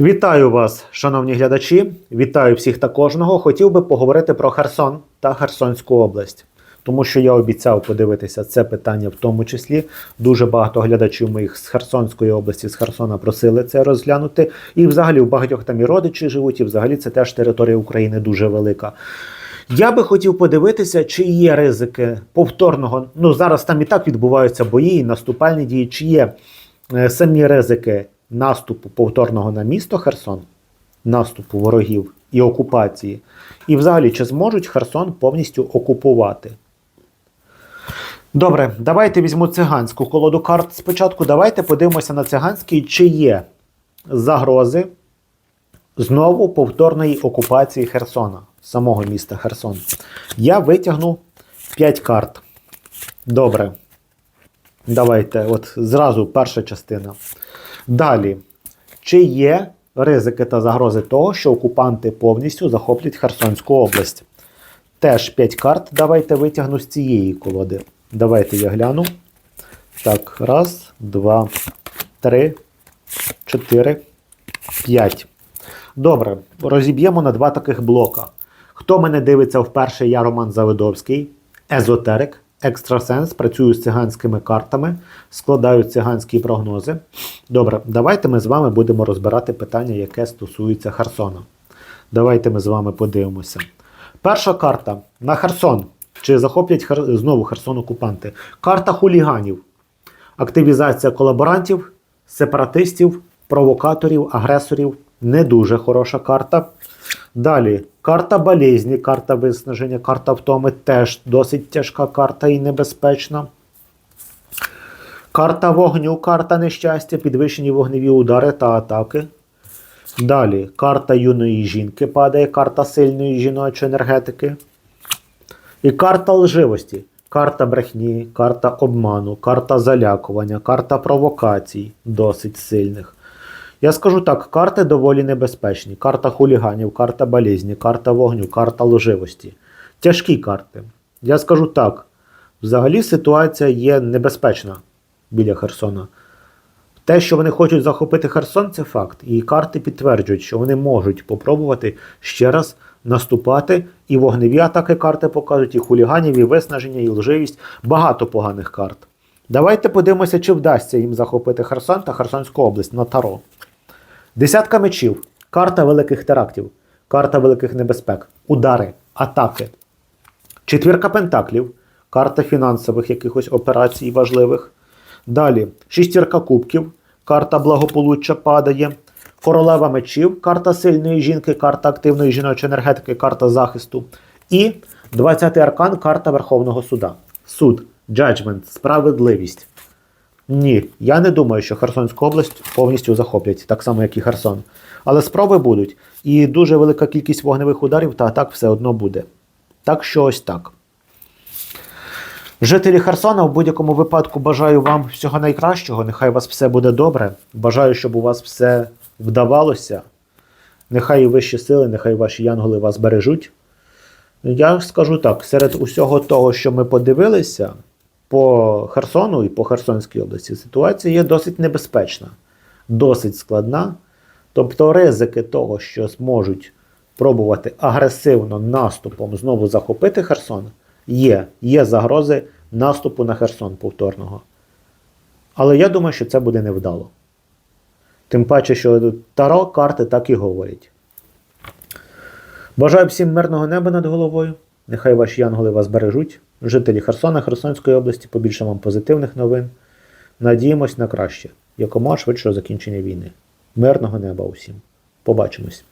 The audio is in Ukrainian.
Вітаю вас, шановні глядачі. Вітаю всіх та кожного. Хотів би поговорити про Херсон та Херсонську область, тому що я обіцяв подивитися це питання в тому числі. Дуже багато глядачів моїх з Херсонської області, з Херсона просили це розглянути. І взагалі у багатьох там і родичі живуть, і взагалі це теж територія України дуже велика. Я би хотів подивитися, чи є ризики повторного. Ну зараз там і так відбуваються бої, і наступальні дії, чи є е, самі ризики наступу повторного на місто Херсон, наступу ворогів і окупації. І взагалі, чи зможуть Херсон повністю окупувати? Добре, давайте візьму циганську колоду карт спочатку. Давайте подивимося на циганський, чи є загрози знову повторної окупації Херсона, самого міста Херсон. Я витягну 5 карт. Добре. Давайте, от зразу перша частина. Далі. Чи є ризики та загрози того, що окупанти повністю захоплять Херсонську область? Теж 5 карт. Давайте витягну з цієї колоди. Давайте я гляну. Так, раз, два, три, чотири, п'ять. Добре, розіб'ємо на два таких блока. Хто мене дивиться вперше, я Роман Завидовський, езотерик, екстрасенс, працюю з циганськими картами, складаю циганські прогнози. Добре, давайте ми з вами будемо розбирати питання, яке стосується Херсона. Давайте ми з вами подивимося. Перша карта на Херсон. Чи захоплять Хер... знову Херсон окупанти? Карта хуліганів. Активізація колаборантів, сепаратистів, провокаторів, агресорів. Не дуже хороша карта. Далі, карта болезні, карта виснаження, карта втоми теж досить тяжка карта і небезпечна. Карта вогню, карта нещастя, підвищені вогневі удари та атаки. Далі, карта юної жінки падає, карта сильної жіночої енергетики. І карта лживості, карта брехні, карта обману, карта залякування, карта провокацій досить сильних. Я скажу так: карти доволі небезпечні. Карта хуліганів, карта болізні, карта вогню, карта лживості. Тяжкі карти. Я скажу так: взагалі ситуація є небезпечна біля Херсона. Те, що вони хочуть захопити Херсон, це факт. І карти підтверджують, що вони можуть попробувати ще раз наступати. І вогневі атаки карти покажуть, і хуліганів, і виснаження, і лживість. Багато поганих карт. Давайте подивимося, чи вдасться їм захопити Херсон та Херсонську область на Таро. Десятка мечів, карта великих терактів, карта великих небезпек, удари, атаки. Четвірка пентаклів, карта фінансових якихось операцій важливих. Далі шістірка кубків, карта благополуччя падає. Королева мечів, карта сильної жінки, карта активної жіночої енергетики, карта захисту. І 20-й аркан, карта Верховного суда. Суд, джаджмент, справедливість. Ні, я не думаю, що Херсонську область повністю захоплять, так само, як і Херсон. Але спроби будуть. І дуже велика кількість вогневих ударів та атак все одно буде. Так що ось так. Жителі Херсона в будь-якому випадку бажаю вам всього найкращого. Нехай у вас все буде добре. Бажаю, щоб у вас все вдавалося. Нехай вищі сили, нехай ваші янголи вас бережуть. Я скажу так: серед усього того, що ми подивилися по Херсону і по Херсонській області, ситуація є досить небезпечна, досить складна. Тобто ризики того, що зможуть пробувати агресивно наступом знову захопити Херсон, є. Є загрози наступу на Херсон повторного. Але я думаю, що це буде невдало. Тим паче, що Таро карти так і говорять. Бажаю всім мирного неба над головою. Нехай ваші янголи вас бережуть. Жителі Херсона, Херсонської області, побільше вам позитивних новин. Надіємось на краще, якомога швидшого закінчення війни. Мирного неба усім. Побачимось!